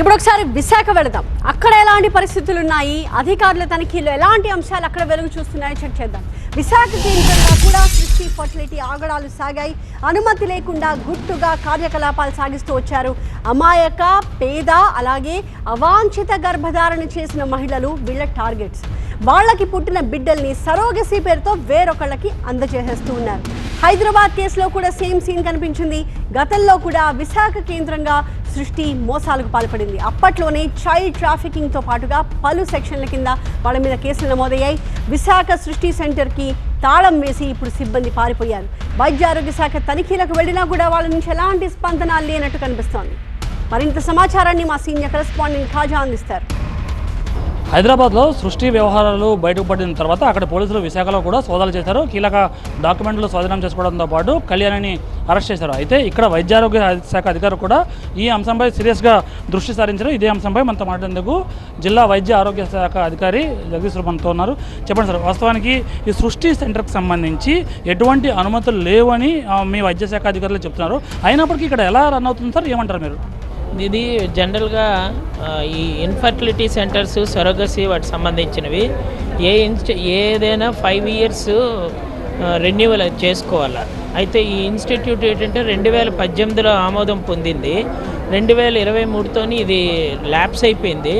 ఇప్పుడు ఒకసారి విశాఖ వెళదాం. అక్కడ ఎలాంటి పరిస్థితులు ఉన్నాయి అధికారుల తనిఖీలు ఎలాంటి అంశాలు అక్కడ వెలుగు చూస్తున్నాయో చెక్ చేద్దాం. విశాఖ కేంద్రంగా కూడా సృష్టి ఫర్టిలిటీ ఆగడాలు సాగాయి. అనుమతి లేకుండా గుట్టుగా కార్యకలాపాలు సాగిస్తూ వచ్చారు. అమాయక పేద అలాగే అవాంఛిత గర్భధారణ చేసిన మహిళలు వీళ్ళ టార్గెట్స్. వాళ్ళకి పుట్టిన బిడ్డల్ని సరోగసి పేరుతో వేరొకళ్ళకి అందజేసేస్తూ ఉన్నారు. హైదరాబాద్ కేసులో కూడా సేమ్ సీన్ కనిపించింది. గతంలో కూడా విశాఖ కేంద్రంగా సృష్టి మోసాలకు పాల్పడింది. అప్పట్లోనే చైల్డ్ ట్రాఫికింగ్తో పాటుగా పలు సెక్షన్ల కింద వాళ్ళ మీద కేసులు నమోదయ్యాయి. విశాఖ సృష్టి సెంటర్కి తాళం వేసి ఇప్పుడు సిబ్బంది పారిపోయారు. వైద్య ఆరోగ్య శాఖ తనిఖీలకు వెళ్ళినా కూడా వాళ్ళ నుంచి ఎలాంటి స్పందన లేనట్టు కనిపిస్తోంది. మరింత సమాచారాన్ని మా సీనియర్ కరెస్పాండెంట్ ఖాజా అందిస్తారు. హైదరాబాద్లో సృష్టి వ్యవహారాలు బయటపడిన తర్వాత అక్కడ పోలీసులు విశాఖలో కూడా సోదాలు చేశారు. కీలక డాక్యుమెంట్లు స్వాధీనం చేసుకోవడంతో పాటు కళ్యాణిని అరెస్ట్ చేశారు. అయితే ఇక్కడ వైద్యారోగ్య శాఖ అధికారులు కూడా ఈ అంశంపై సీరియస్గా దృష్టి సారించారు. ఇదే అంశంపై మనతో మాట్లాడేందుకు జిల్లా వైద్య ఆరోగ్య శాఖ అధికారి జగదీశ్వర మనతో ఉన్నారు. చెప్పండి సార్ వాస్తవానికి ఈ సృష్టి సెంటర్కి సంబంధించి ఎటువంటి అనుమతులు లేవని మీ వైద్య శాఖ అధికారులు చెప్తున్నారు. అయినప్పటికీ ఇక్కడ ఎలా రన్ అవుతుంది సార్? ఏమంటారు మీరు? ఇది జనరల్గా ఈ ఇన్ఫర్టిలిటీ సెంటర్స్ సొరగసి వాటికి సంబంధించినవి. ఏ ఇన్స్టి ఏదైనా ఫైవ్ ఇయర్స్ రెన్యువల్ చేసుకోవాలి. అయితే ఈ ఇన్స్టిట్యూట్ ఏంటంటే రెండు వేల పద్దెనిమిదిలో ఆమోదం పొందింది. రెండు వేల ఇరవై మూడుతోని ఇది ల్యాప్స్ అయిపోయింది.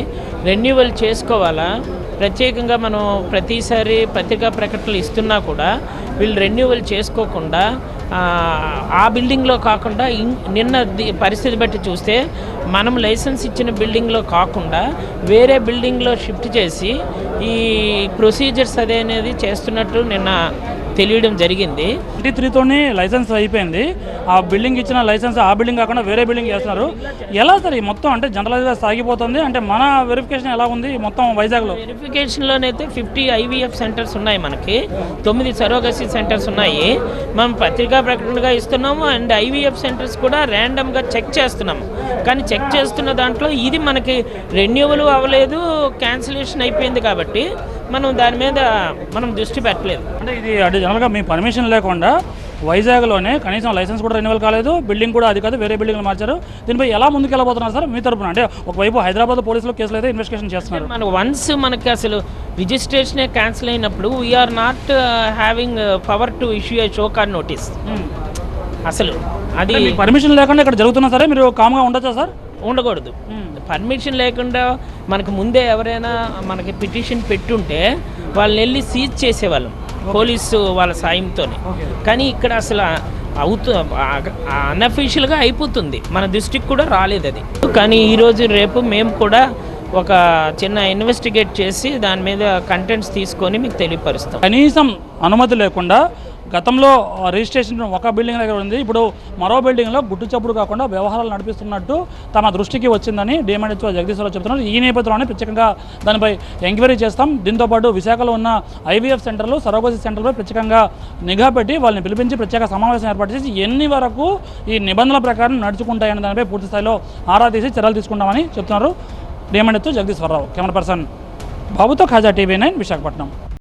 రెన్యువల్ చేసుకోవాలా? ప్రత్యేకంగా మనం ప్రతిసారి పత్రికా ప్రకటనలు ఇస్తున్నా కూడా వీళ్ళు రెన్యువల్ చేసుకోకుండా ఆ, బిల్డింగ్లో కాకుండా నిన్న పరిస్థితి బట్టి చూస్తే మనం లైసెన్స్ ఇచ్చిన బిల్డింగ్లో కాకుండా వేరే బిల్డింగ్లో షిఫ్ట్ చేసి ఈ ప్రొసీజర్స్ అదే అనేది చేస్తున్నట్టు నిన్న తెలియడం జరిగింది. ట్వంటీ త్రీతోనే లైసెన్స్ అయిపోయింది. ఆ బిల్డింగ్ ఇచ్చిన లైసెన్స్ ఆ బిల్డింగ్ కాకుండా వేరే బిల్డింగ్ చేస్తున్నారు. ఎలా సార్ మొత్తం అంటే జనరల్గా సాగిపోతుంది? అంటే మన వెరిఫికేషన్ ఎలా ఉంది మొత్తం వైజాగ్లో? వెరిఫికేషన్లోనైతే ఫిఫ్టీ ఐవీఎఫ్ సెంటర్స్ ఉన్నాయి మనకి. తొమ్మిది సరోగసి సెంటర్స్ ఉన్నాయి. మనం పత్రికా ప్రకటనగా ఇస్తున్నాము అండ్ ఐవీఎఫ్ సెంటర్స్ కూడా ర్యాండమ్గా చెక్ చేస్తున్నాము. కానీ చెక్ చేస్తున్న దాంట్లో ఇది మనకి రెన్యువల్ అవ్వలేదు క్యాన్సిలేషన్ అయిపోయింది కాబట్టి మనం దాని మీద మనం దృష్టి పెట్టలేదు. అంటే ఇది అంటే జనరల్గా మీ పర్మిషన్ లేకుండా వైజాగ్లోనే కనీసం లైసెన్స్ కూడా రెన్యువల్ కాలేదు బిల్డింగ్ కూడా అది కాదు వేరే బిల్డింగ్లు మార్చారు. దీనిపై ఎలా ముందుకు వెళ్ళబోతున్నారు సార్? మీ తరపున అంటే ఒకవైపు హైదరాబాద్ పోలీసులు కేసులు అయితే ఇన్వెస్టిగేషన్ చేస్తున్నారు. మన వన్స్ మనకి అసలు రిజిస్ట్రేషనే క్యాన్సిల్ అయినప్పుడు we are not having power to issue a show card notice అసలు అది పర్మిషన్ లేకుండా ఇక్కడ జరుగుతున్నా సరే మీరు కామ్గా ఉండొచ్చా సార్? ఉండకూడదు. పర్మిషన్ లేకుండా మనకు ముందే ఎవరైనా మనకి పిటిషన్ పెట్టుంటే వాళ్ళని వెళ్ళి సీజ్ చేసేవాళ్ళం పోలీసు వాళ్ళ సాయంతోనే. కానీ ఇక్కడ అసలు అవుతూ అన్అఫీషియల్గా అయిపోతుంది. మన దృష్టికి కూడా రాలేదు అది. కానీ ఈరోజు రేపు మేము కూడా ఒక చిన్న ఇన్వెస్టిగేట్ చేసి దాని మీద కంటెంట్స్ తీసుకొని మీకు తెలియపరుస్తాం. కనీసం అనుమతి లేకుండా గతంలో రిజిస్ట్రేషన్ ఒక బిల్డింగ్ దగ్గర ఉంది. ఇప్పుడు మరో బిల్డింగ్లో గుట్టు చప్పుడు కాకుండా వ్యవహారాలు నడిపిస్తున్నట్టు తమ దృష్టికి వచ్చిందని డిఎంఎడ్హెచ్ఓ జగదీశ్వరరావు చెబుతున్నారు ఈ నేపథ్యంలోనే ప్రత్యేకంగా దానిపై ఎంక్వైరీ చేస్తాం. దీంతోపాటు విశాఖలో ఉన్న ఐవీఎఫ్ సెంటర్లు సరోగసి సెంటర్లు ప్రత్యేకంగా నిఘా పెట్టి వాళ్ళని పిలిపించి ప్రత్యేక సమావేశం ఏర్పాటు చేసి ఎన్ని వరకు ఈ నిబంధనల ప్రకారం నడుచుకుంటాయనే దానిపై పూర్తి స్థాయిలో ఆరా తీసి చర్యలు తీసుకుంటామని చెప్తున్నారు. డిఎంఎడ్హెచ్ఓ జగదీశ్వరరావు. కెమెరా పర్సన్ బాబుతో ఖాజా టీవీ నైన్ విశాఖపట్నం.